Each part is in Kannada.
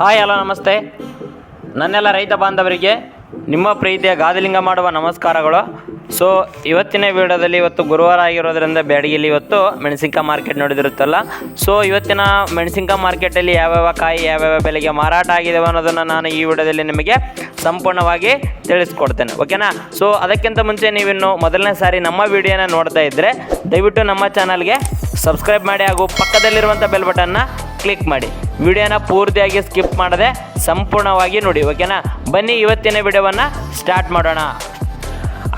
ಹಾಯ್, ಹಲೋ, ನಮಸ್ತೆ. ನನ್ನೆಲ್ಲ ರೈತ ಬಾಂಧವರಿಗೆ ನಿಮ್ಮ ಪ್ರೀತಿಯ ಗಾದಲಿಂಗ ಮಾಡುವ ನಮಸ್ಕಾರಗಳು. ಸೊ ಇವತ್ತಿನ ವಿಡಿಯೋದಲ್ಲಿ ಇವತ್ತು ಗುರುವಾರ ಆಗಿರೋದ್ರಿಂದ ಬ್ಯಾಡಗಿಲಿ ಇವತ್ತು ಮೆಣಸಿನ್ಕಾಯಿ ಮಾರ್ಕೆಟ್ ನೋಡಿದಿರುತ್ತಲ್ಲ. ಸೊ ಇವತ್ತಿನ ಮೆಣಸಿನ್ಕಾಯಿ ಮಾರ್ಕೆಟಲ್ಲಿ ಯಾವ್ಯಾವ ಕಾಯಿ, ಯಾವ್ಯಾವ ಬೆಲೆಗೆ ಮಾರಾಟ ಆಗಿದೆ ಅನ್ನೋದನ್ನು ನಾನು ಈ ವಿಡಿಯೋದಲ್ಲಿ ನಿಮಗೆ ಸಂಪೂರ್ಣವಾಗಿ ತಿಳಿಸ್ಕೊಡ್ತೇನೆ. ಓಕೆನಾ ಸೊ ಅದಕ್ಕಿಂತ ಮುಂಚೆ ನೀವಿನ್ನು ಮೊದಲನೇ ಸಾರಿ ನಮ್ಮ ವಿಡಿಯೋನ ನೋಡ್ತಾ ಇದ್ದರೆ ದಯವಿಟ್ಟು ನಮ್ಮ ಚಾನಲ್ಗೆ ಸಬ್ಸ್ಕ್ರೈಬ್ ಮಾಡಿ ಹಾಗೂ ಪಕ್ಕದಲ್ಲಿರುವಂಥ ಬೆಲ್ ಬಟನ್ನ ಕ್ಲಿಕ್ ಮಾಡಿ. ವಿಡಿಯೋನ ಪೂರ್ತಿಯಾಗಿ ಸ್ಕಿಪ್ ಮಾಡದೆ ಸಂಪೂರ್ಣವಾಗಿ ನೋಡಿ, ಓಕೆನಾ? ಬನ್ನಿ ಇವತ್ತಿನ ವಿಡಿಯೋವನ್ನು ಸ್ಟಾರ್ಟ್ ಮಾಡೋಣ.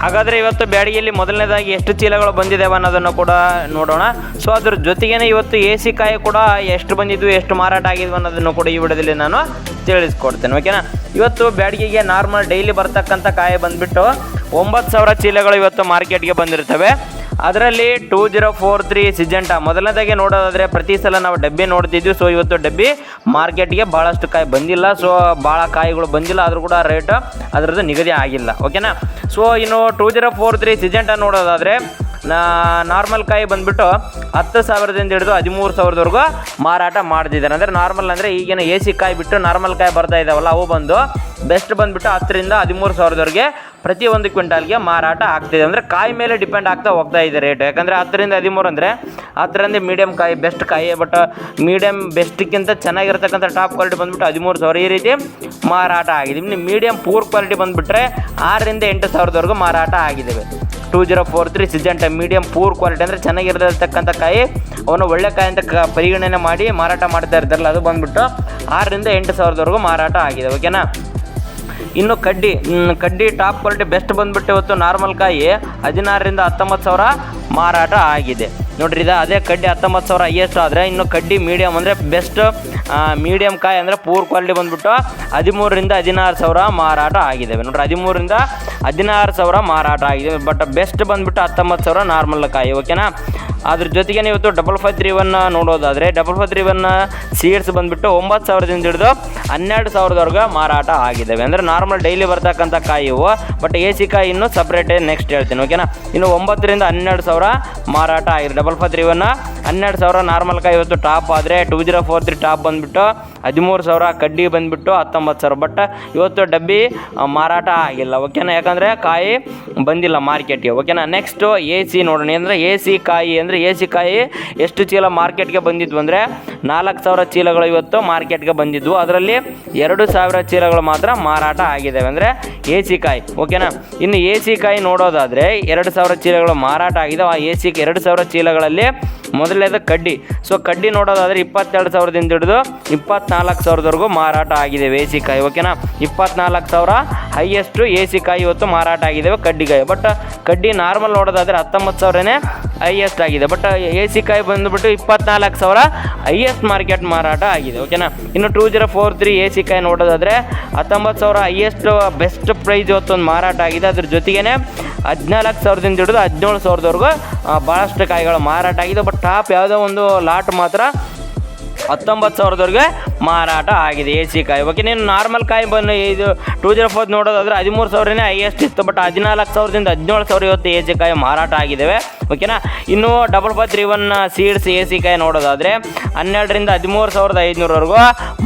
ಹಾಗಾದರೆ ಇವತ್ತು ಬ್ಯಾಡಿಗೆಯಲ್ಲಿ ಮೊದಲನೇದಾಗಿ ಎಷ್ಟು ಚೀಲಗಳು ಬಂದಿದ್ದಾವೆ ಅನ್ನೋದನ್ನು ಕೂಡ ನೋಡೋಣ. ಸೊ ಅದ್ರ ಜೊತೆಗೇನೆ ಇವತ್ತು ಎ ಸಿ ಕಾಯಿ ಕೂಡ ಎಷ್ಟು ಬಂದಿದ್ವು, ಎಷ್ಟು ಮಾರಾಟ ಆಗಿದ್ವು ಅನ್ನೋದನ್ನು ಕೂಡ ಈ ವಿಡಿಯೋದಲ್ಲಿ ನಾನು ತಿಳಿಸ್ಕೊಡ್ತೇನೆ, ಓಕೆನಾ? ಇವತ್ತು ಬ್ಯಾಡಿಗೆಗೆ ನಾರ್ಮಲ್ ಡೈಲಿ ಬರ್ತಕ್ಕಂಥ ಕಾಯಿ ಬಂದುಬಿಟ್ಟು ಒಂಬತ್ತು ಸಾವಿರ ಚೀಲಗಳು ಇವತ್ತು ಮಾರ್ಕೆಟ್ಗೆ ಬಂದಿರ್ತವೆ. ಅದರಲ್ಲಿ two zero four three Syngenta ಮೊದಲನೇದಾಗಿ ನೋಡೋದಾದರೆ ಪ್ರತಿ ಸಲ ನಾವು ಡಬ್ಬಿ ನೋಡ್ತಿದ್ವಿ. ಸೊ ಇವತ್ತು ಡಬ್ಬಿ ಮಾರ್ಕೆಟ್ಗೆ ಭಾಳಷ್ಟು ಕಾಯಿ ಬಂದಿಲ್ಲ. ಸೊ ಭಾಳ ಕಾಯಿಗಳು ಬಂದಿಲ್ಲ. ಆದರೂ ಕೂಡ ರೇಟ್ ಅದರದ್ದು ನಿಗದಿ ಆಗಿಲ್ಲ. ಓಕೆನಾ ಸೊ ಇನ್ನು two zero four three Syngenta ನೋಡೋದಾದರೆ ನಾರ್ಮಲ್ ಕಾಯಿ ಬಂದುಬಿಟ್ಟು ಹತ್ತು ಸಾವಿರದಿಂದ ಹಿಡಿದು ಹದಿಮೂರು ಸಾವಿರದವರೆಗೂ ಮಾರಾಟ ಮಾಡ್ತಿದ್ದಾರೆ. ಅಂದರೆ ನಾರ್ಮಲ್ ಅಂದರೆ ಈಗಿನ ಎ ಸಿ ಕಾಯಿ ಬಿಟ್ಟು ನಾರ್ಮಲ್ ಕಾಯಿ ಬರ್ತಾ ಇದ್ದಾವಲ್ಲ ಅವು ಬಂದು ಬೆಸ್ಟ್ ಬಂದುಬಿಟ್ಟು ಹತ್ತರಿಂದ ಹದಿಮೂರು ಸಾವಿರದವರೆಗೆ ಪ್ರತಿ ಒಂದು ಕ್ವಿಂಟಾಲ್ಗೆ ಮಾರಾಟ ಆಗ್ತಿದೆ. ಅಂದರೆ ಕಾಯಿ ಮೇಲೆ ಡಿಪೆಂಡ್ ಆಗ್ತಾ ಹೋಗ್ತಾ ಇದೆ ರೇಟ್. ಯಾಕಂದರೆ ಹತ್ತರಿಂದ ಹದಿಮೂರು ಅಂದರೆ ಹತ್ತರಿಂದ ಮೀಡಿಯಮ್ ಕಾಯಿ ಬೆಸ್ಟ್ ಕಾಯಿ ಬಟ್ ಮೀಡಿಯಮ್ ಬೆಸ್ಟ್ಗಿಂತ ಚೆನ್ನಾಗಿರ್ತಕ್ಕಂಥ ಟಾಪ್ ಕ್ವಾಲಿಟಿ ಬಂದುಬಿಟ್ಟು ಹದಿಮೂರು ಸಾವಿರ ಈ ರೀತಿ ಮಾರಾಟ ಆಗಿದೆ. ಇನ್ನು ಮೀಡಿಯಮ್ ಪೂರ್ ಕ್ವಾಲಿಟಿ ಬಂದುಬಿಟ್ರೆ ಆರರಿಂದ ಎಂಟು ಸಾವಿರದವರೆಗೂ ಮಾರಾಟ ಆಗಿದ್ದಾವೆ two zero four three Syngenta medium poor quality ಅಂದರೆ ಚೆನ್ನಾಗಿರತಕ್ಕಂಥ ಕಾಯಿ. ಅವನು ಒಳ್ಳೆ ಕಾಯಿ ಅಂತ ಕ, ಪರಿಗಣನೆ ಮಾಡಿ ಮಾರಾಟ ಮಾಡ್ತಾ ಇರ್ತಾರಲ್ಲ ಅದು ಬಂದುಬಿಟ್ಟು ಆರರಿಂದ ಎಂಟು ಸಾವಿರದವರೆಗೂ ಮಾರಾಟ ಆಗಿದೆ. ಓಕೆನಾ ಇನ್ನು ಕಡ್ಡಿ ಕಡ್ಡಿ ಟಾಪ್ ಕ್ವಾಲಿಟಿ ಬೆಸ್ಟ್ ಬಂದ್ಬಿಟ್ಟು ಇವತ್ತು ನಾರ್ಮಲ್ ಕಾಯಿ ಹದಿನಾರರಿಂದ ಹತ್ತೊಂಬತ್ತು ಸಾವಿರ ಮಾರಾಟ ಆಗಿದೆ. ನೋಡ್ರಿ, ಇದು ಅದೇ ಕಡ್ಡಿ ಹತ್ತೊಂಬತ್ತು ಸಾವಿರ ಹೈಯೆಸ್ಟ್ ಆದರೆ ಇನ್ನು ಕಡ್ಡಿ ಮೀಡಿಯಮ್ ಅಂದರೆ ಬೆಸ್ಟ್ ಮೀಡಿಯಮ್ ಕಾಯಿ ಅಂದರೆ ಪೂರ್ ಕ್ವಾಲಿಟಿ ಬಂದ್ಬಿಟ್ಟು ಹದಿಮೂರರಿಂದ ಹದಿನಾರು ಸಾವಿರ ಮಾರಾಟ ಆಗಿದ್ದಾವೆ ನೋಡ್ರಿ, ಹದಿಮೂರರಿಂದ ಹದಿನಾರು ಸಾವಿರ ಮಾರಾಟ ಆಗಿದೆ. ಬಟ್ ಬೆಸ್ಟ್ ಬಂದ್ಬಿಟ್ಟು ಹತ್ತೊಂಬತ್ತು ಸಾವಿರ ನಾರ್ಮಲ್ ಕಾಯಿ ಓಕೆನಾ ಅದ್ರ ಜೊತೆಗೆ ಇವತ್ತು ಡಬಲ್ ಫೈವ್ ತ್ರೀ ಒನ್ ನೋಡೋದಾದರೆ double five three one seeds ಬಂದುಬಿಟ್ಟು ಒಂಬತ್ತು ಸಾವಿರದಿಂದ ಹಿಡಿದು ಹನ್ನೆರಡು ಸಾವಿರದವರೆಗೆ ಮಾರಾಟ ಆಗಿದ್ದಾವೆ ಅಂದರೆ ನಾರ್ಮಲ್ ಡೈಲಿ ಬರ್ತಕ್ಕಂಥ ಕಾಯಿ ಇವು. ಬಟ್ ಎ ಸಿ ಕಾಯಿ ಇನ್ನೂ ಸಪ್ರೇಟೇ ನೆಕ್ಸ್ಟ್ ಹೇಳ್ತೀನಿ ಓಕೆನಾ ಇನ್ನು ಒಂಬತ್ತರಿಂದ ಹನ್ನೆರಡು ಸಾವಿರ ಮಾರಾಟ ಆಗಿದೆ. ಡಬಲ್ ಫೈವ್ ತ್ರೀ ಒನ್ ಹನ್ನೆರಡು ಸಾವಿರ ನಾರ್ಮಲ್ ಕಾಯಿ ಇವತ್ತು ಟಾಪ್ ಆದರೆ two zero four three top ಬಂದುಬಿಟ್ಟು ಹದಿಮೂರು ಸಾವಿರ ಕಡ್ಡಿ ಬಂದುಬಿಟ್ಟು ಹತ್ತೊಂಬತ್ತು ಸಾವಿರ. ಬಟ್ ಇವತ್ತು ಡಬ್ಬಿ ಮಾರಾಟ ಆಗಿಲ್ಲ. ಓಕೆನಾ ಯಾಕಂದರೆ ಕಾಯಿ ಬಂದಿಲ್ಲ ಮಾರ್ಕೆಟ್ಗೆ. ಓಕೆನಾ ನೆಕ್ಸ್ಟು ಎ ಸಿ ನೋಡೋಣ. ಅಂದರೆ ಎ ಸಿ ಕಾಯಿ, ಅಂದರೆ ಎ ಸಿ ಕಾಯಿ ಎಷ್ಟು ಚೀಲ ಮಾರ್ಕೆಟ್ಗೆ ಬಂದಿದ್ವು ಅಂದರೆ ನಾಲ್ಕು ಸಾವಿರ ಚೀಲಗಳು ಇವತ್ತು ಮಾರ್ಕೆಟ್ಗೆ ಬಂದಿದ್ವು. ಅದರಲ್ಲಿ ಎರಡು ಸಾವಿರ ಚೀಲಗಳು ಮಾತ್ರ ಮಾರಾಟ ಆಗಿದ್ದಾವೆ ಅಂದರೆ ಎ ಸಿ ಕಾಯಿ. ಓಕೆನಾ ಇನ್ನು ಎ ಸಿ ಕಾಯಿ ನೋಡೋದಾದರೆ ಎರಡು ಸಾವಿರ ಚೀಲಗಳು ಮಾರಾಟ ಆಗಿದೆ ಆ ಎ ಸಿ ಎರಡು ಸಾವಿರ ಚೀಲಗಳಲ್ಲಿ ಮೊದಲನೇದು ಕಡ್ಡಿ. ಸೊ ಕಡ್ಡಿ ನೋಡೋದಾದರೆ ಇಪ್ಪತ್ತೆರಡು ಸಾವಿರದಿಂದ ಹಿಡಿದು ಇಪ್ಪತ್ನಾಲ್ಕು ಸಾವಿರದವರೆಗೂ ಮಾರಾಟ ಆಗಿದೆ ಎ ಸಿ ಕಾಯಿ ಓಕೆನಾ ಇಪ್ಪತ್ನಾಲ್ಕು ಸಾವಿರ ಹೈಯೆಸ್ಟು ಎ ಸಿ ಕಾಯಿ ಇವತ್ತು ಮಾರಾಟ ಆಗಿದ್ದಾವೆ ಕಡ್ಡಿಕಾಯಿ ಬಟ್ ಕಡ್ಡಿ ನಾರ್ಮಲ್ ನೋಡೋದಾದರೆ ಹತ್ತೊಂಬತ್ತು ಸಾವಿರನೇ ಹೈಯೆಸ್ಟ್ ಆಗಿದೆ. ಬಟ್ ಎ ಸಿ ಕಾಯಿ ಬಂದುಬಿಟ್ಟು ಇಪ್ಪತ್ನಾಲ್ಕು ಸಾವಿರ ಹೈಯೆಸ್ಟ್ ಮಾರ್ಕೆಟ್ ಮಾರಾಟ ಆಗಿದೆ ಓಕೆನಾ ಇನ್ನು two zero four three A C ಕಾಯಿ ನೋಡೋದಾದರೆ ಹತ್ತೊಂಬತ್ತು ಸಾವಿರ ಹೈಯೆಸ್ಟ್ ಬೆಸ್ಟ್ ಪ್ರೈಸ್ ಇವತ್ತೊಂದು ಮಾರಾಟ ಆಗಿದೆ. ಅದ್ರ ಜೊತೆಗೇ ಹದಿನಾಲ್ಕು ಸಾವಿರದಿಂದ ಹಿಡಿದು ಹದಿನೇಳು ಸಾವಿರದವರೆಗೂ ಭಾಳಷ್ಟು ಕಾಯಿಗಳು ಮಾರಾಟ ಆಗಿದೆ. ಬಟ್ ಟಾಪ್ ಯಾವುದೋ ಒಂದು ಲಾಟ್ ಮಾತ್ರ ಹತ್ತೊಂಬತ್ತು ಸಾವಿರದವರೆಗೆ ಮಾರಾಟ ಆಗಿದೆ. ಎ ಸಿ ಕಾಯಿ. ಓಕೆ, ನೀನು ನಾರ್ಮಲ್ ಕಾಯಿ ಬಂದು ಇದು ಟೂ ಜೀರೋ ಫೋರ್ ನೋಡೋದಾದ್ರೆ ಹದಿಮೂರು ಸಾವಿರನೇ ಹೈಯೆಸ್ಟ್ ಇತ್ತು ಬಟ್ ಹದಿನಾಲ್ಕು ಸಾವಿರದಿಂದ ಹದಿನೇಳು ಸಾವಿರ ಇವತ್ತು ಎ ಸಿ ಕಾಯಿ ಮಾರಾಟ ಆಗಿದ್ದಾವೆ ಓಕೆನಾ ಇನ್ನು double five three one seeds A C ಕಾಯಿ ನೋಡೋದಾದರೆ ಹನ್ನೆರಡರಿಂದ ಹದಿಮೂರು ಸಾವಿರದ ಐದುನೂರವರೆಗೂ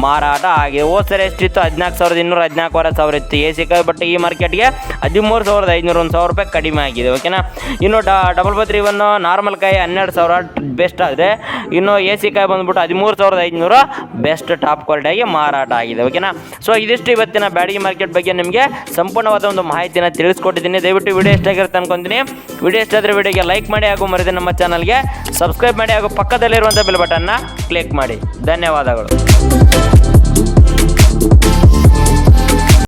ಮಾರಾಟ ಆಗಿದೆ. ಓ ಸರಿ ಎಷ್ಟಿತ್ತು? ಹದಿನಾಲ್ಕು ಸಾವಿರದ ಇನ್ನೂರ ಹದಿನಾಲ್ಕುವರೆ ಸಾವಿರ ಇತ್ತು ಎ ಸಿ ಕಾಯಿ ಬಟ್ ಈ ಮಾರ್ಕೆಟ್ಗೆ ಹದಿಮೂರು ಸಾವಿರದ ಐದುನೂರು ಒಂದು ಸಾವಿರ ರೂಪಾಯಿ ಕಡಿಮೆ ಆಗಿದೆ. ಓಕೆನಾ ಇನ್ನು double five three one normal ಕಾಯಿ ಹನ್ನೆರಡು ಸಾವಿರ ಬೆಸ್ಟ್ ಆದರೆ ಇನ್ನು ಎ ಸಿ ಕಾಯಿ ಬಂದುಬಿಟ್ಟು ಹದಿಮೂರು ಸಾವಿರದ ಐದುನೂರು ಬೆಸ್ಟ್ ಟಾಪ್ ಕ್ವಾಲಿಟಿಯಾಗಿ ಮಾರಾಟ ಆಗಿದೆ ಓಕೆನಾ ಸೊ ಇದಿಷ್ಟು ಇವತ್ತಿನ ಬ್ಯಾಡಗಿ ಮಾರ್ಕೆಟ್ ಬಗ್ಗೆ ನಿಮಗೆ ಸಂಪೂರ್ಣವಾದ ಒಂದು ಮಾಹಿತಿನ ತಿಳಿಸ್ಕೊಟ್ಟಿದ್ದೀನಿ. ದಯವಿಟ್ಟು ವಿಡಿಯೋ ಎಷ್ಟಾಗಿರುತ್ತೆ ಅನ್ಕೊಂತೀನಿ ವಿಡಿಯೋ ಎಷ್ಟಾದರೆ ವಿಡಿಯೋಗೆ ಲೈಕ್ ಮಾಡಿ ಹಾಗೂ ಮರಿದೆ ನಮ್ಮ ಚಾನಲ್ಗೆ ಸಬ್ಸ್ಕ್ರೈಬ್ ಮಾಡಿ ಹಾಗೂ ಪಕ್ಕದಲ್ಲಿರುವಂಥ ಬೆಲ್ ಬಟನ್ನ ಕ್ಲಿಕ್ ಮಾಡಿ. ಧನ್ಯವಾದಗಳು.